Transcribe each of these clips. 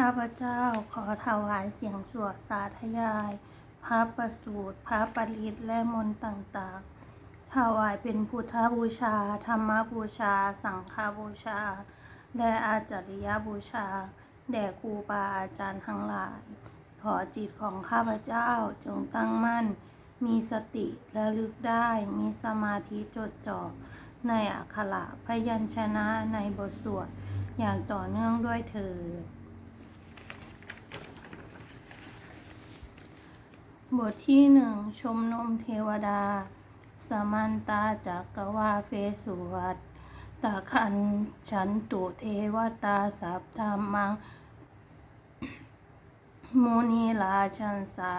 ข้าพเจ้าขอถวายเสียงสวดสาธยาย พระประสูตร พระปริตและมนต์ต่างๆ ถวายเป็นพุทธบูชา ธรรมบูชา สังฆบูชา และอาจาริยบูชา แด่ครูบาอาจารย์ทั้งหลาย ขอจิตของข้าพเจ้าจงตั้งมั่น มีสติระลึกได้ มีสมาธิจดจ่อ ในอักขระพยัญชนะในบทสวดอย่างต่อเนื่องด้วยเถิด บทที่หนึ่งชมนมเทวดา สมันตาจักกวาเฟสุวัตตะคันฉันตุเทวตาสัพธรรมังมุนีลาชันสะ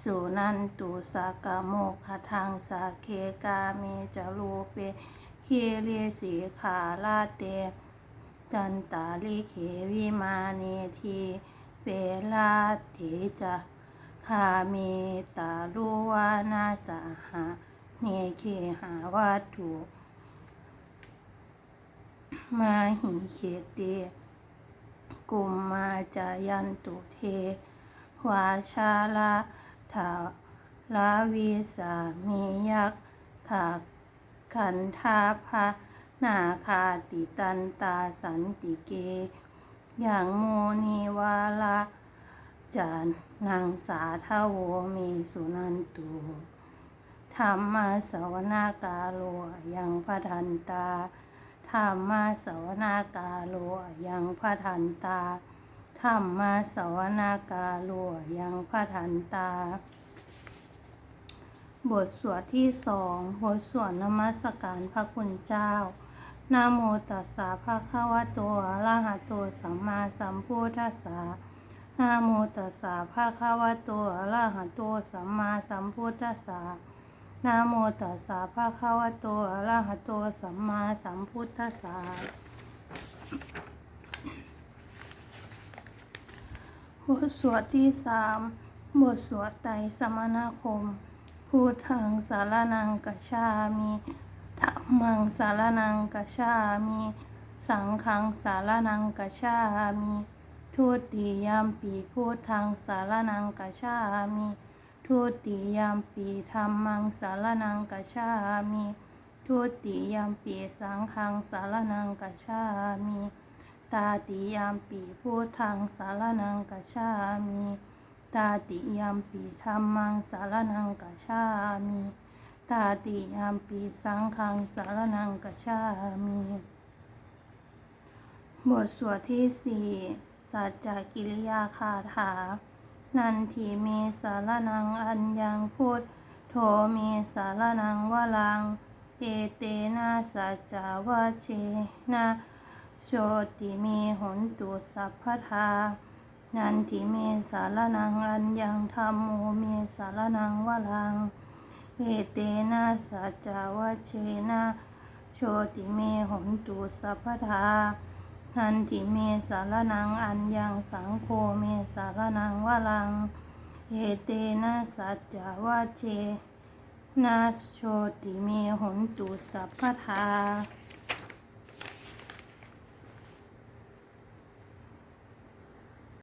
สุนันตุสากโมคทังสาเคกาเมจรูเปเคเรสีขาลาเต จันตาลิเขวิมาเนทีเปลาเถจะ คาเมตาลุวานาสาหะเนเคหาวัตถุ มาหิเขเตกุมมาจายันตุเท วาชาลาทาลาวิสามียักขาขันธาภานาคาติตันตาสันติเก อย่างโมนีวาลา จานนางสาทาโวมีสุนันตุธรรมาสวนากาโลยังพระทันตาธรรมาสวนากาโลยังพระทันตาธรรมาสวนากาโลยังพระทันตา บทสวดที่สองบทสวดนมัสการพระคุณเจ้านะโมตัสสะภะคะวะโตอะระหะโตสัมมาสัมพุทธัสสะ นะโมตัสสะภะคะวะโตอะระหะโตสัมมาสัมพุทธัสสะนะโมตัสสะภะคะวะโตอะระหะโตสัมมาสัมพุทธัสสะบทสวดที่สามบทสวดไตสมณคม พูดทางสารนังกชามีธรรมังสารนังกชามี สังฆังสารนังกชามี ทุติยามปีพูดทางสารนังกชามีทุติยามปีธรรมังสารนังกชามีทุติยามปีสังฆังสารนังกชามีตาติยามปีพุทธังสารนังกชามีตาติยามปีธรรมังสารนังกชามีตาติยามปีสังฆังสารนังกชามีบทสวดที่สี่ สัจจกิริยาคาถา นันทีเมสารนังอัญญังพุทโธเมสารนังวลังเอเตนะสัจจาวะเชนะโชติเมหนตุสัพพทานันทิเมสารนังอัญญังธรรมโมเมสารนังวลังเอเตนะสัจจาวะเชนะโชติเมหนตุสัพพทา นันติเมสารนังอัญญังสังโฆเมสารนังวลังเอเตนะสัจจาวะเชนะโชติเมหนตุสัพพทา